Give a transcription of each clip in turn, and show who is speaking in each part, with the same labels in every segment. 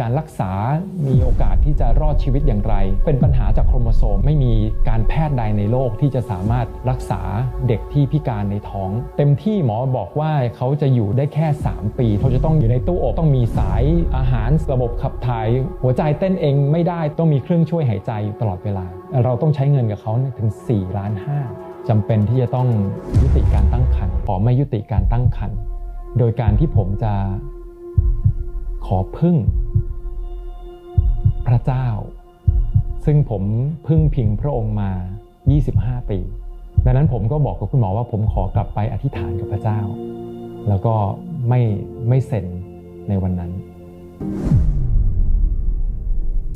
Speaker 1: การรักษา มีโอกาสที่จะรอดชีวิตอย่างไร เป็นปัญหาจากโครโมโซม ไม่มีการแพทย์ใดในโลกที่จะสามารถรักษาเด็กที่พิการในท้อง เต็มที่หมอบอกว่าเขาจะอยู่ได้แค่ 3 ปี เขาจะต้องอยู่ในตู้อบต้องมีสายอาหารระบบขับถ่าย หัวใจเต้นเองไม่ได้ต้องมีเครื่องช่วยหายใจอยู่ตลอดเวลา เราต้องใช้เงินกับเขาถึง4ล้านห้าจำเป็นที่จะต้องยุติการตั้งครรภ์ขอไม่ยุติการตั้งครรภ์โดยการที่ผมจะขอพึ่ง พระเจ้า ซึ่งผมพึ่งพิงพระองค์มา 25 ปีดังนั้นผมก็บอกกับคุณหมอว่าผมขอกลับไปอธิษฐานกับพระเจ้า แล้วก็ไม่ไม่เซ็นในวันนั้น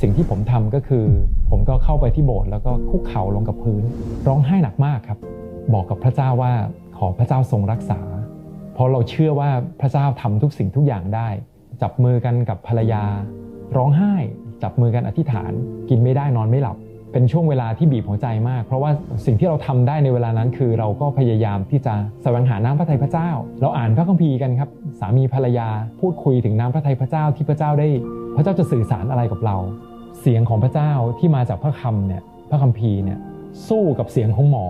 Speaker 1: สิ่งที่ผมทำก็คือ ผมก็เข้าไปที่โบสถ์แล้วก็คุกเข่าลงกับพื้น ร้องไห้หนักมากครับ บอกกับพระเจ้าว่าขอพระเจ้าทรงรักษา เพราะเราเชื่อว่าพระเจ้าทำทุกสิ่งทุกอย่างได้ จับมือกันกับภรรยา ร้องไห้ จับมือกันอธิษฐาน กินไม่ได้นอนไม่หลับ เป็นช่วงเวลาที่บีบหัวใจมาก เพราะว่าสิ่งที่เราทำได้ในเวลานั้น คือเราก็พยายามที่จะแสวงหาน้ำพระทัยพระเจ้า เราอ่านพระคัมภีร์กันครับสามีภรรยาพูดคุยถึงน้ำพระทัยพระเจ้าที่พระเจ้าได้ พระเจ้าจะสื่อสารอะไรกับเรา เสียงของพระเจ้าที่มาจากพระคำเนี่ยพระคัมภีร์เนี่ยสู้กับเสียงของหมอ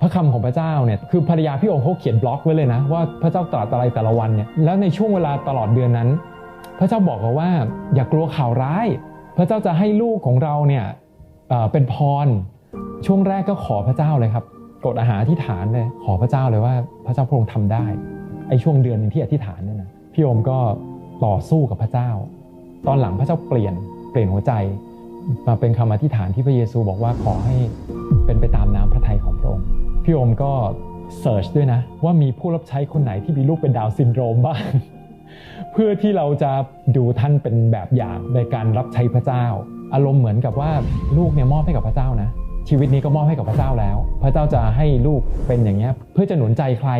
Speaker 1: พระคำของพระเจ้าเนี่ยคือภรรยาพี่องค์เขาเขียนบล็อกไว้เลยนะว่าพระเจ้าตรัสอะไรแต่ละวันเนี่ยแล้วในช่วงเวลาตลอดเดือนนั้น พระเจ้าบอกเราว่าอย่ากลัวข่าวร้าย พระเจ้าจะให้ลูกของเราเนี่ยเเป็นพร ช่วงแรกก็ขอพระเจ้าเลยครับกดอาหารอธิษฐานเลยขอพระเจ้าเลยว่าพระเจ้าพระองค์ทำได้ไอ้ช่วงเดือนหนึงที่อธิษฐานเนี่ยนะพี่โอมก็ต่อสู้กับพระเจ้า ตอนหลังพระเจ้าเปลี่ยนเปลี่ยนหัวใจ มาเป็นคำอธิษฐานที่พระเยซูบอกว่าขอให้เป็นไปตามน้ำพระทัยของพระองค์พี่โอมก็เสิร์ชด้วยนะว่ามีผู้รับใช้คนไหนที่มีลูกเป็นดาวซินโดรมบ้าง พื่อที่เราจะดูท่านเป็นแบบอย่างในการรับใช้พระเจ้า อารมณ์เหมือนกับว่าลูกเนี่ยมอบให้กับพระเจ้านะชีวิตนี้ก็มอบให้กับพระเจ้าแล้ว พระเจ้าจะให้ลูกเป็นอย่างเงี้ยเพื่อจะหนุนใจใคร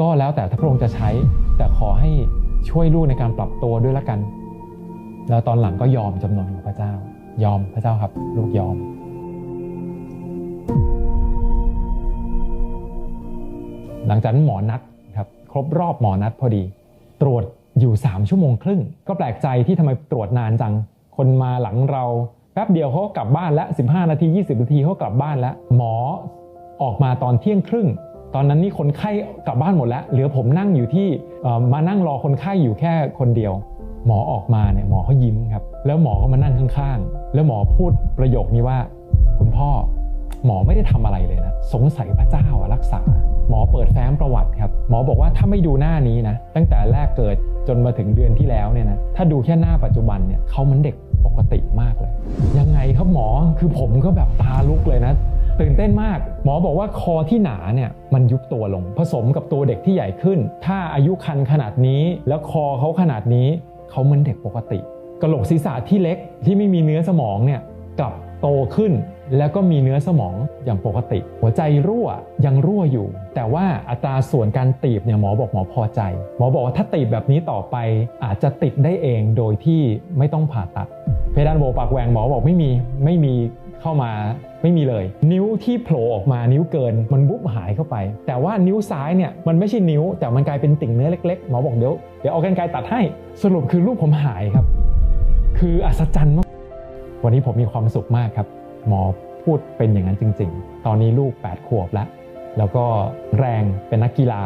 Speaker 1: ก็แล้วแต่ถ้าพระองค์จะใช้ แต่ขอให้ช่วยลูกในการปรับตัวด้วยละกัน แล้วตอนหลังก็ยอมจำนนกับพระเจ้า ยอมพระเจ้าครับ ลูกยอม หลังจากนั้นหมอนัดครับ ครบรอบหมอนัดพอดี ตรวจ อยู่ 3 ชั่วโมงครึ่ง ก็แปลกใจที่ทำไมตรวจนานจัง คนมาหลังเราแป๊บเดียวเขากลับบ้านแล้ว15 นาที 20 นาทีเขากลับบ้านแล้ว หมอออกมาตอนเที่ยงครึ่ง ตอนนั้นนี่คนไข้กลับบ้านหมดแล้ว เหลือผมนั่งอยู่ที่มานั่งรอคนไข้อยู่แค่คนเดียว หมอออกมาเนี่ยหมอเขายิ้มครับ แล้วหมอก็มานั่งข้างๆ แล้วหมอพูดประโยคนี้ว่า คุณพ่อหมอไม่ได้ทำอะไรเลยนะ สงสัยพระเจ้าอะรักษา หมอเปิดแฟ้มประวัติครับ หมอบอกว่าถ้าไม่ดูหน้านี้นะ ตั้งแต่แรกเกิด จนมาถึงเดือนที่แล้วเนี่ยนะถ้าดูแค่หน้าปัจจุบันเนี่ยเขาเหมันเด็กปกติมากเลย ยังไงครับหมอคือผมก็แบบตาลุกเลยนะ ตื่นเต้นมาก หมอบอกว่าคอที่หนาเนี่ยมันยุบตัวลง ผสมกับตัวเด็กที่ใหญ่ขึ้น ถ้าอายุคันขนาดนี้ แล้วคอเขาขนาดนี้เขาเหมือนเด็กปกติกระโหลกศีรษะที่เล็กที่ไม่มีเนื้อสมองเนี่ยกลับโตขึ้น แล้วก็มีเนื้อสมองอย่างปกติ หัวใจรั่วยังรั่วอยู่ แต่ว่าอัตราส่วนการตีบเนี่ยหมอบอกหมอพอใจ หมอบอกว่าถ้าตีบแบบนี้ต่อไปอาจจะติดได้เองโดยที่ไม่ต้องผ่าตัด เพดานโหวปากแหวงหมอบอกไม่มีไม่มีเข้ามาไม่มีเลย นิ้วที่โผล่ออกมานิ้วเกินมันบุบหายเข้าไป แต่ว่านิ้วซ้ายเนี่ยมันไม่ใช่นิ้ว แต่มันกลายเป็นติ่งเนื้อเล็กๆหมอบอกเดี๋ยวเดี๋ยวเอากันไกรตัดให้สรุปคือลูกผมหายครับ คืออัศจรรย์มากวันนี้ผมมีความสุขมากครับ หมอพูดเป็นอย่างนั้นจริง ๆ ตอนนี้ลูก 8 ขวบแล้ว แล้วก็แรงเป็นนักกีฬา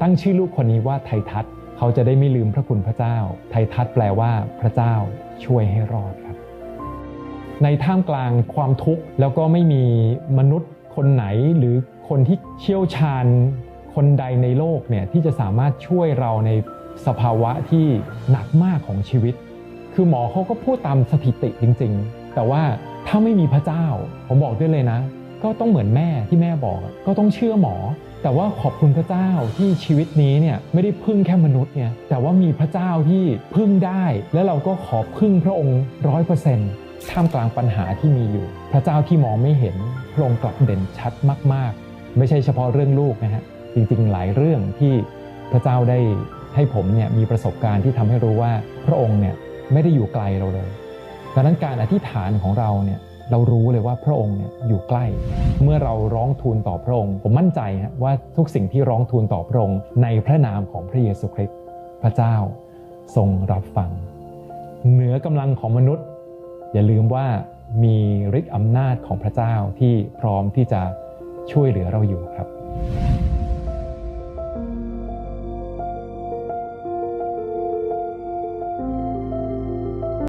Speaker 1: ตั้งชื่อลูกคนนี้ว่าไททัศน์เขาจะได้ไม่ลืมพระคุณพระเจ้า ไททัศน์แปลว่าพระเจ้าช่วยให้รอดครับ ในท่ามกลางความทุกข์แล้วก็ไม่มีมนุษย์คนไหนหรือคนที่เชี่ยวชาญคนใดในโลกเนี่ยที่จะสามารถช่วยเราในสภาวะที่หนักมากของชีวิต คือหมอเขาก็พูดตามสถิติจริง ๆ แต่ว่าถ้าไม่มีพระเจ้า ผมบอกได้เลยนะ ก็ต้องเหมือนแม่ที่แม่บอก ก็ต้องเชื่อหมอ แต่ว่าขอบคุณพระเจ้าที่ชีวิตนี้เนี่ยไม่ได้พึ่งแค่มนุษย์เนี่ยแต่ว่ามีพระเจ้าที่พึ่งได้ และเราก็ขอพึ่งพระองค์ร้อยเปอร์เซ็นต์ท่ามกลางปัญหาที่มีอยู่ พระเจ้าที่มองไม่เห็นพระองค์กลับเด่นชัดมาก ๆ ไม่ใช่เฉพาะเรื่องลูกนะฮะจริงๆ หลายเรื่องที่พระเจ้าได้ให้ผมเนี่ยมีประสบการณ์ที่ทำให้รู้ว่าพระองค์เนี่ยไม่ได้อยู่ไกลเราเลย ดังนั้นการอธิษฐานของเราเนี่ยเรารู้เลยว่าพระองค์เนี่ยอยู่ใกล้ เมื่อเราร้องทูลต่อพระองค์ ผมมั่นใจว่าทุกสิ่งที่ร้องทูลต่อพระองค์ในพระนามของพระเยซูคริสต์พระเจ้าทรงรับฟัง เหนือกำลังของมนุษย์ อย่าลืมว่ามีฤทธิ์อำนาจของพระเจ้าที่พร้อมที่จะช่วยเหลือเราอยู่ครับ